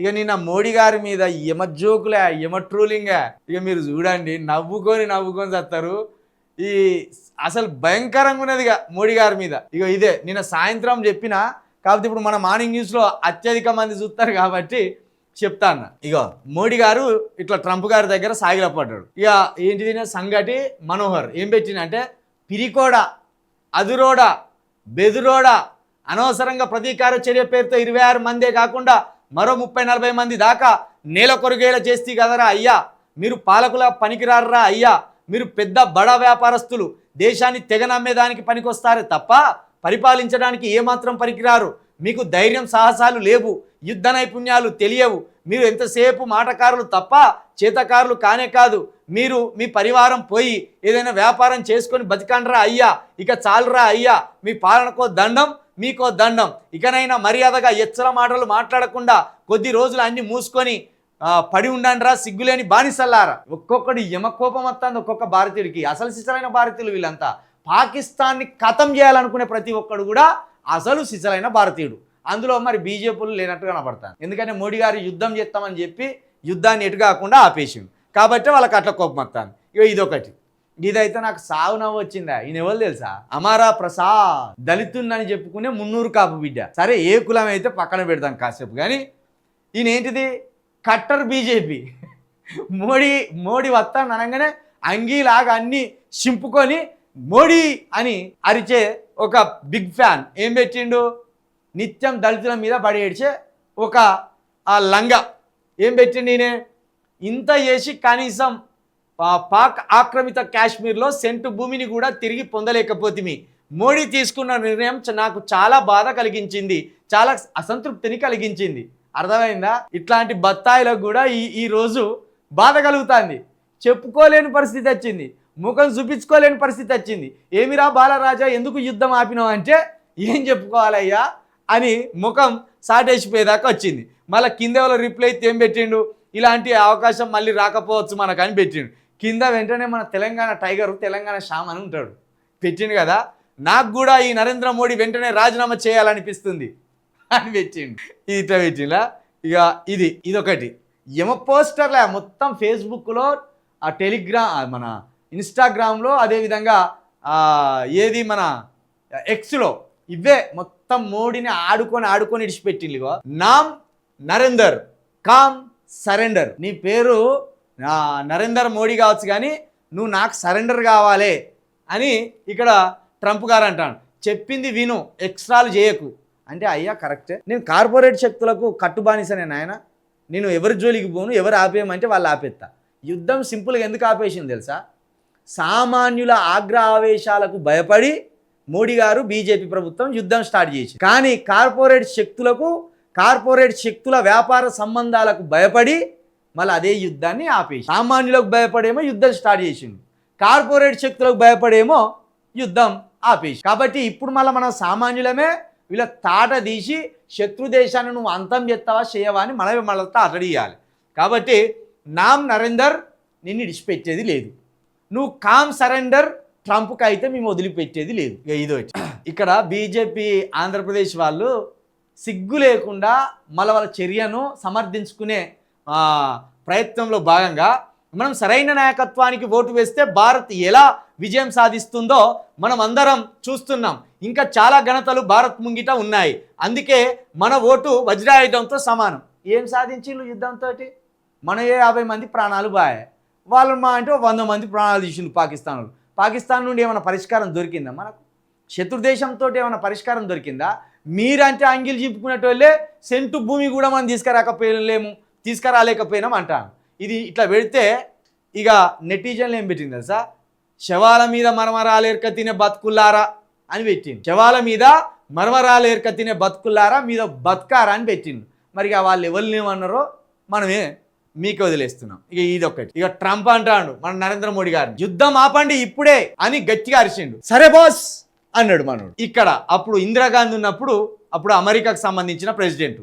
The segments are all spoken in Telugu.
ఇక నిన్న మోడీ గారి మీద యమ జోకులే యమ ట్రోలింగ్. ఇక మీరు చూడండి నవ్వుకొని నవ్వుకొని చేస్తారు ఈ అసలు భయంకరంగా ఉన్నది ఇక మోడీ గారి మీద. ఇక ఇదే నిన్న సాయంత్రం చెప్పిన కాకపోతే ఇప్పుడు మన మార్నింగ్ న్యూస్లో అత్యధిక మంది చూస్తారు కాబట్టి చెప్తాను ఇగో మోడీ గారు ఇట్లా ట్రంప్ గారి దగ్గర సాగిలపడ్డాడు. ఇక ఏంటిది సంగటి? మనోహర్ ఏం పెట్టినంటే పిరికోడ అదురోడ బెదురోడ అనవసరంగా ప్రతీకార చర్య పేరుతో ఇరవై ఆరు మందే కాకుండా మరో ముప్పై నలభై మంది దాకా నేల కొరిగేలా చేస్తే కదరా అయ్యా. మీరు పాలకుల పనికిరారా అయ్యా. మీరు పెద్ద బడా వ్యాపారస్తులు. దేశాన్ని తెగ నమ్మేదానికి పనికొస్తారే తప్ప పరిపాలించడానికి ఏమాత్రం పనికిరారు. మీకు ధైర్యం సాహసాలు లేవు. యుద్ధ నైపుణ్యాలు తెలియవు. మీరు ఎంతసేపు మాటకారులు తప్ప చేతకారులు కానే కాదు. మీరు మీ పరివారం పోయి ఏదైనా వ్యాపారం చేసుకొని బతికండ్రా అయ్యా. ఇక చాలురా అయ్యా. మీ పాలనకో దండం మీకో దండం. ఇకనైనా మర్యాదగా ఎచ్చల మాటలు మాట్లాడకుండా కొద్ది రోజులు అన్ని మూసుకొని పడి ఉండండిరా సిగ్గులేని బానిసల్లారా. ఒక్కొక్కడి యమకోపం వస్తుంది ఒక్కొక్క భారతీయుడికి. అసలు సిసలైన భారతీయులు వీళ్ళంతా. పాకిస్తాన్ని ఖతం చేయాలనుకునే ప్రతి ఒక్కడు కూడా అసలు సిసలైన భారతీయుడు. అందులో మరి బీజేపీలు లేనట్టు కనబడతాను ఎందుకంటే మోడీ గారు యుద్ధం చేస్తామని చెప్పి యుద్ధాన్ని ఎటు కాకుండా ఆపేసిండు. కాబట్టి వాళ్ళకి అట్లా కోపం వస్తాను ఇక ఇదొకటి. ఇదైతే నాకు సావు నవ్వు వచ్చిందా? ఈయన ఎవరు తెలుసా? అమారా ప్రసాద్. దళితుందని చెప్పుకునే మున్నూరు కాపు బిడ్డ. సరే ఏ కులం అయితే పక్కన పెడదాం కాసేపు. కానీ ఈయన ఏంటిది? Cutter BJP. మోడీ మోడీ వస్తాను అనగానే అంగీలాగా అన్ని చింపుకొని మోడీ అని అరిచే ఒక బిగ్ ఫ్యాన్ ఏం పెట్టిండు? నిత్యం దళితుల మీద పడి ఏడ్చే ఒక ఆ లంగా. ఏం పెట్టిండు ఈయన? ఇంత చేసి కనీసం పాక్ ఆక్రమిత కాశ్మీర్లో సెంటు భూమిని కూడా తిరిగి పొందలేకపోతిమి. మోడీ తీసుకున్న నిర్ణయం నాకు చాలా బాధ కలిగించింది. చాలా అసంతృప్తిని కలిగించింది. అర్థమైందా? ఇట్లాంటి బత్తాయిలకు కూడా ఈ ఈ రోజు బాధ కలుగుతుంది. చెప్పుకోలేని పరిస్థితి వచ్చింది. ముఖం చూపించుకోలేని పరిస్థితి వచ్చింది. ఏమిరా బాలరాజా ఎందుకు యుద్ధం ఆపినావు అంటే ఏం చెప్పుకోవాలయ్యా అని ముఖం సాటేసిపోయేదాకా వచ్చింది. మళ్ళీ కింద వాళ్ళ రిప్లై అయితే ఏం పెట్టిండు? ఇలాంటి అవకాశం మళ్ళీ రాకపోవచ్చు మనకు అని పెట్టిండు. కింద వెంటనే మన తెలంగాణ టైగర్ తెలంగాణ శ్యామ్ అని ఉంటాడు. పెట్టిండు కదా? నాకు కూడా ఈ నరేంద్ర మోడీ వెంటనే రాజీనామా చేయాలనిపిస్తుంది అని పెట్టిండు. ఇది ఇట్లా పెట్టిండా ఇక ఇది ఇదొకటి. యమ పోస్టర్లే మొత్తం ఫేస్బుక్లో ఆ టెలిగ్రామ్ మన ఇన్స్టాగ్రామ్లో అదేవిధంగా ఏది మన ఎక్స్లో ఇవే మొత్తం మోడీని ఆడుకొని ఆడుకొని ఇడిచిపెట్టింది నామ్ నరేందర్ కామ్ సరెండర్. నీ పేరు నరేందర్ మోడీ కావచ్చు కానీ నువ్వు నాకు సరెండర్ కావాలి అని ఇక్కడ ట్రంప్ గారు అంటాను చెప్పింది విను ఎక్స్ట్రాలు చేయకు. అంటే అయ్యా కరెక్టే. నేను కార్పొరేట్ శక్తులకు కట్టుబానిసనే నాయన. నేను ఎవరి జోలికి పోను ఎవరు ఆపేయమంటే వాళ్ళు ఆపేస్తా యుద్ధం సింపుల్గా ఎందుకు ఆపేసింది తెలుసా? సామాన్యుల ఆగ్రహావేశాలకు భయపడి మోడీ గారు బీజేపీ ప్రభుత్వం యుద్ధం స్టార్ట్ చేసి కానీ కార్పొరేట్ శక్తులకు కార్పొరేట్ శక్తుల వ్యాపార సంబంధాలకు భయపడి మళ్ళీ అదే యుద్ధాన్ని ఆపేసి సామాన్యులకు భయపడేమో యుద్ధం స్టార్ట్ చేసిండు. కార్పొరేట్ శక్తులకు భయపడేమో యుద్ధం ఆపేసి కాబట్టి ఇప్పుడు మళ్ళీ మనం సామాన్యులమే వీళ్ళ తాట తీసి శత్రు దేశాన్ని నువ్వు అంతం చేస్తావా చేయవా అని మనమే మళ్ళీ తాటడియాలి కాబట్టి నామ్ నరేందర్ నిన్ను ఇడిచిపెట్టేది లేదు. నువ్వు కామ్ సరెండర్ ట్రంప్కి అయితే మేము వదిలిపెట్టేది లేదు. ఇక ఇక్కడ బీజేపీ ఆంధ్రప్రదేశ్ వాళ్ళు సిగ్గు లేకుండా మళ్ళీ వాళ్ళ చర్యను సమర్థించుకునే ప్రయత్నంలో భాగంగా మనం సరైన నాయకత్వానికి ఓటు వేస్తే భారత్ ఎలా విజయం సాధిస్తుందో మనం అందరం చూస్తున్నాం. ఇంకా చాలా ఘనతలు భారత్ ముంగిట ఉన్నాయి. అందుకే మన ఓటు వజ్రాయుధంతో సమానం. ఏం సాధించిండ్రు యుద్ధంతో మన ఏ యాభై మంది ప్రాణాలు బాయే. వాళ్ళు మా అంటే వంద మంది ప్రాణాలు తీసిండు పాకిస్తాన్ వాళ్ళు. పాకిస్తాన్ నుండి ఏమైనా పరిష్కారం దొరికిందా మనకు? శత్రుదేశంతో ఏమైనా పరిష్కారం దొరికిందా? మీరంటే అంగిలు చెప్పుకునేటోళ్ళే సెంటు భూమి కూడా మనం తీసుకురాకపోయలేము తీసుకురాలేకపోయినాం అంటాను ఇది ఇట్లా పెడితే ఇక నెటిజన్లు ఏం పెట్టింది తెలుసా? శవాల మీద మరమరాలేర్క తినే బతుకుల్లారా అని పెట్టింది శవాల మీద మరమరాలేర్క తినే బతుకుల్లారా మీద బతకారా అని పెట్టింది మరి ఇక వాళ్ళు ఎవరిని ఏమన్నారో మనమే మీకు వదిలేస్తున్నాం. ఇక ఇది ఒకటి ఇక ట్రంప్ అంటాడు మన నరేంద్ర మోడీ గారు యుద్ధం ఆపండి ఇప్పుడే అని గట్టిగా అరిచిండు. సరే బాస్ అన్నాడు మనోడు. ఇక్కడ అప్పుడు ఇందిరాగాంధీ ఉన్నప్పుడు అప్పుడు అమెరికాకు సంబంధించిన ప్రెసిడెంట్.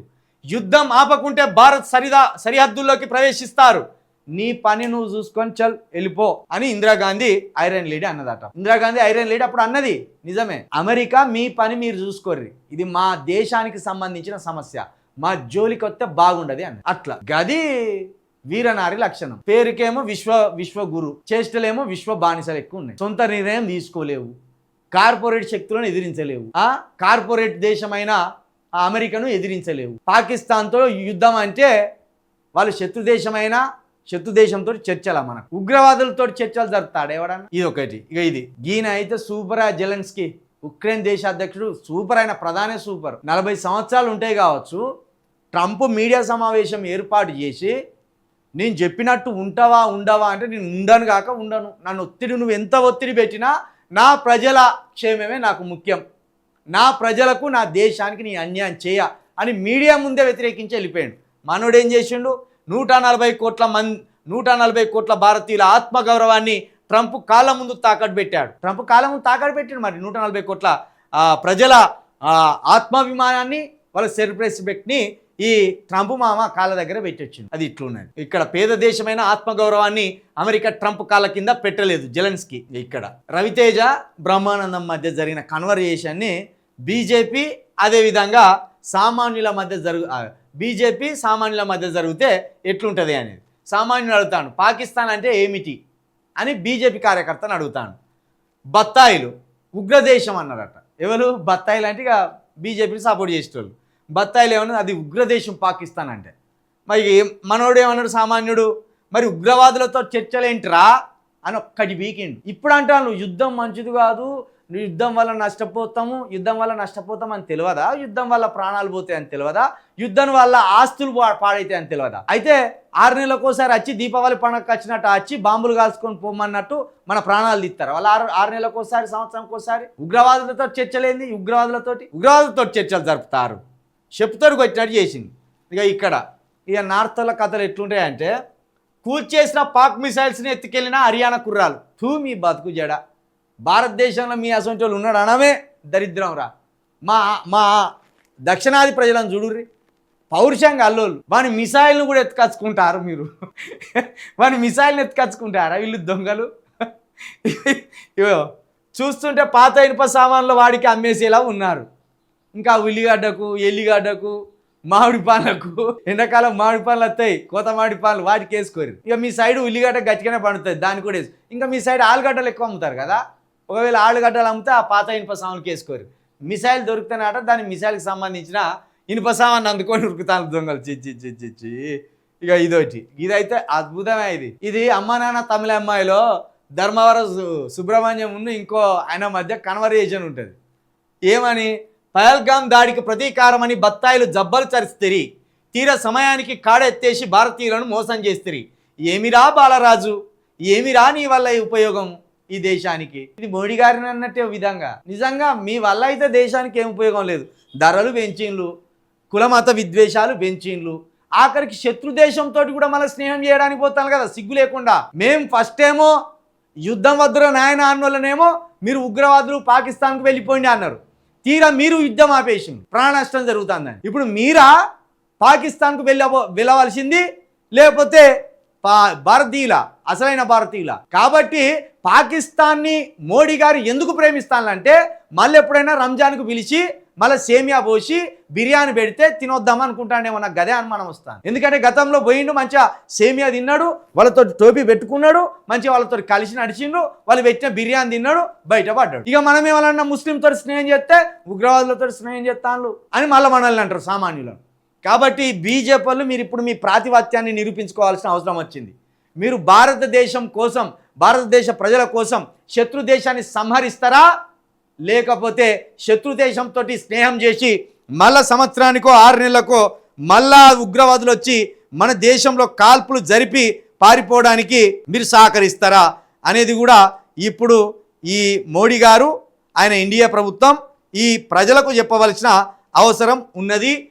యుద్ధం ఆపకుంటే భారత్ సరిదా సరిహద్దుల్లోకి ప్రవేశిస్తారు. నీ పని నువ్వు చూసుకొని చల్ వెళ్ళిపో అని ఇందిరాగాంధీ ఐరన్ లేడీ అన్నదట. ఇందిరాగాంధీ ఐరన్ లేడీ అప్పుడు అన్నది నిజమే. అమెరికా మీ పని మీరు చూసుకోర్రి. ఇది మా దేశానికి సంబంధించిన సమస్య. మా జోలికి వస్తే బాగుండదు అని అట్లా. గది వీరనారి లక్షణం. పేరుకేమో విశ్వ విశ్వగురు. చేష్టలేమో విశ్వ బానిసలు ఎక్కువ ఉన్నాయి. సొంత నిర్ణయం తీసుకోలేవు. కార్పొరేట్ శక్తులను ఎదిరించలేవు. ఆ? కార్పొరేట్ దేశమైన అమెరికాను ఎదిరించలేవు. పాకిస్తాన్తో యుద్ధం అంటే వాళ్ళు శత్రు దేశమైనా శత్రు దేశంతో చర్చల మనకు. ఉగ్రవాదులతో చర్చలు జరుపుతాడు ఎవడన్నా? ఇది ఒకటి ఇక ఇది. ఈయన అయితే సూపర్ జెలెన్స్కి ఉక్రెయిన్ దేశ అధ్యక్షుడు సూపర్ అయిన ప్రధానే సూపర్. నలభై సంవత్సరాలు ఉంటాయి కావచ్చు. ట్రంప్ మీడియా సమావేశం ఏర్పాటు చేసి నేను చెప్పినట్టు ఉంటావా ఉండవా అంటే నేను ఉండను కాక ఉండను. నన్ను ఒత్తిడి నువ్వు ఎంత ఒత్తిడి పెట్టినా నా ప్రజల క్షేమమే నాకు ముఖ్యం. నా ప్రజలకు నా దేశానికి నీ అన్యాయం చేయ అని మీడియా ముందే వ్యతిరేకించి వెళ్ళిపోయాడు. మనోడు ఏం చేసిండు? నూట నలభై కోట్ల మన్ నూట నలభై కోట్ల భారతీయుల ఆత్మగౌరవాన్ని ట్రంప్ కాళ్ళ ముందు తాకట్టు పెట్టాడు. ట్రంప్ కాళ్ళ ముందు తాకట్టు పెట్టాడు మరి నూట నలభై కోట్ల ప్రజల ఆత్మాభిమానాన్ని వాళ్ళ సెల్ఫ్ రెస్పెక్ట్ని ఈ ట్రంప్ మామ కాళ్ళ దగ్గర పెట్టొచ్చింది అది ఇట్లున్నది. ఇక్కడ పేద దేశమైన ఆత్మగౌరవాన్ని అమెరికా ట్రంప్ కాళ్ళ కింద పెట్టలేదు జెలెన్స్కి ఇక్కడ. రవితేజ బ్రహ్మానందం మధ్య జరిగిన కన్వర్జేషన్ని బీజేపీ అదేవిధంగా సామాన్యుల మధ్య జరుగు బీజేపీ సామాన్యుల మధ్య జరిగితే ఎట్లుంటుంది అనేది. సామాన్యులు అడుగుతాను పాకిస్తాన్ అంటే ఏమిటి? అని బీజేపీ కార్యకర్తను అడుగుతాను బత్తాయిలు ఉగ్రదేశం అన్నారట. ఎవరు? బత్తాయిలు అంటే ఇక బీజేపీని సపోర్ట్ చేసేటోళ్ళు. బత్తాయిలు ఏమన్నా అది ఉగ్రదేశం పాకిస్తాన్ అంటే. మరి మనోడు ఏమన్నాడు సామాన్యుడు? మరి ఉగ్రవాదులతో చర్చలేంటిరా? అని ఒక్కటి బీకిండు ఇప్పుడు అంటాను యుద్ధం మంచిది కాదు యుద్ధం వల్ల నష్టపోతాము యుద్ధం వల్ల నష్టపోతాం అని తెలియదా యుద్ధం వల్ల ప్రాణాలు పోతాయి అని తెలియదా యుద్ధం వల్ల ఆస్తులు పా- పాడైతాయి అని తెలియదా అయితే ఆరు నెలలకోసారి వచ్చి దీపావళి పండగకి వచ్చినట్టు వచ్చి బాంబులు కాల్చుకొని పోమన్నట్టు మన ప్రాణాలు తీస్తారు. వాళ్ళు ఆరు ఆరు నెలలకోసారి సంవత్సరంకోసారి ఉగ్రవాదులతో చర్చలేంది ఉగ్రవాదులతోటి? ఉగ్రవాదులతో చర్చలు జరుపుతారు. చెప్తారు వచ్చినట్టు చేసింది. ఇక ఇక్కడ ఇక నార్త్ల కథలు ఎట్లుంటాయంటే కూల్చేసిన పాక్ మిసైల్స్ని ఎత్తుకెళ్ళిన హర్యానా కుర్రాలు. తూ మీ బతుకు జడ. భారతదేశంలో మీ అసొంటి వాళ్ళు ఉన్నాడు అనమే దరిద్రం రా. మా మా దక్షిణాది ప్రజలను చూడుర్రి. పౌరుషంగా అల్లోళ్ళు. వాని మిసైల్ను కూడా ఎత్తుకచ్చుకుంటారు మీరు. వాని మిసైల్ని ఎత్తుకచ్చుకుంటారా వీళ్ళు దొంగలు? ఇగో చూస్తుంటే పాత ఇనుప సామాన్లు వాడికి అమ్మేసేలా ఉన్నారు. ఇంకా ఉల్లిగడ్డకు ఎల్లిగడ్డకు మామిడి పాలకు ఎండాకాలం మామిడి పాలు వస్తాయి కోత మామిడి పాలు వాటికి వేసుకోరు. ఇక మీ సైడ్ ఉల్లిగడ్డ గట్టిగానే పండుతుంది దాన్ని కూడా వేసు ఇంకా మీ సైడ్ ఆలుగడ్డలు ఎక్కువ అమ్ముతారు కదా? ఒకవేళ ఆలుగడ్డలు అమ్మితే ఆ పాత ఇనుప సామాన్కి వేసుకోరు మిసైల్ దొరుకుతానట దాని మిసైల్కి సంబంధించిన ఇనుప సామాన్ అందుకొని ఉరుకుతాను దొంగలు. చిచ్చి చిచ్చి చిచ్చి ఇక ఇదొకటి. ఇదైతే అద్భుతమే ఇది. ఇది అమ్మ నాన్న తమిళ అమ్మాయిలో ధర్మవరం సు- సుబ్రహ్మణ్యం ఉన్న ఇంకో ఆయన మధ్య కన్వర్జేషన్ ఉంటుంది. ఏమని? పహల్గామ్ దాడికి ప్రతీకారమని బత్తాయిలు జబ్బలు చరిస్తిరి తీర సమయానికి కాడెత్తేసి భారతీయులను మోసం చేస్తిరి. ఏమిరా బాలరాజు? ఏమిరా నీ వల్ల ఈ ఉపయోగం? ఈ దేశానికి. ఇది మోడీ గారిని అన్నట్టే విధంగా. నిజంగా మీ వల్ల అయితే దేశానికి ఏం ఉపయోగం లేదు. ధరలు పెంచిండ్లు కులమత విద్వేషాలు పెంచిండ్లు ఆఖరికి శత్రు దేశంతో కూడా మళ్ళీ స్నేహం చేయడానికి పోతాను కదా సిగ్గు లేకుండా. మేం ఫస్ట్ ఏమో యుద్ధం వద్దురా నాయన అన్నోళ్ళనేమో మీరు ఉగ్రవాదులు పాకిస్తాన్కు వెళ్ళిపోయింది అన్నారు. తీరా మీరు యుద్ధం ఆపేసింది ప్రాణ నష్టం జరుగుతుందని. ఇప్పుడు మీరా పాకిస్తాన్కు వెళ్ళబో వెళ్ళవలసింది లేకపోతే భారతీయుల అసలైన భారతీయుల. కాబట్టి పాకిస్తాన్ని మోడీ గారు ఎందుకు ప్రేమిస్తానంటే మళ్ళీ ఎప్పుడైనా రంజాన్కు పిలిచి మళ్ళీ సేమియా పోసి బిర్యానీ పెడితే తినొద్దాం అనుకుంటానేమో నాకు గదే అనుమానం వస్తాను ఎందుకంటే గతంలో పోయిండు మంచిగా సేమియా తిన్నాడు వాళ్ళతో టోపీ పెట్టుకున్నాడు మంచిగా వాళ్ళతో కలిసి నడిచిండు వాళ్ళు పెట్టిన బిర్యానీ తిన్నాడు బయటపడ్డాడు. ఇక మనం ఏమన్నా ముస్లింతో స్నేహం చేస్తే ఉగ్రవాదులతో స్నేహం చేస్తాను అని మళ్ళీ మనల్ని అంటారు సామాన్యులను. కాబట్టి బీజేపీలు మీరు ఇప్పుడు మీ ప్రాతిపత్యాన్ని నిరూపించుకోవాల్సిన అవసరం వచ్చింది. మీరు భారతదేశం కోసం భారతదేశ ప్రజల కోసం శత్రు దేశాన్ని సంహరిస్తారా? లేకపోతే శత్రు దేశంతో స్నేహం చేసి మళ్ళా సంవత్సరానికో ఆరు నెలలకో మళ్ళా ఉగ్రవాదులు వచ్చి మన దేశంలో కాల్పులు జరిపి పారిపోవడానికి మీరు సహకరిస్తారా? అనేది కూడా ఇప్పుడు ఈ మోడీ గారు ఆయన ఇండియా ప్రభుత్వం ఈ ప్రజలకు చెప్పవలసిన అవసరం ఉన్నది.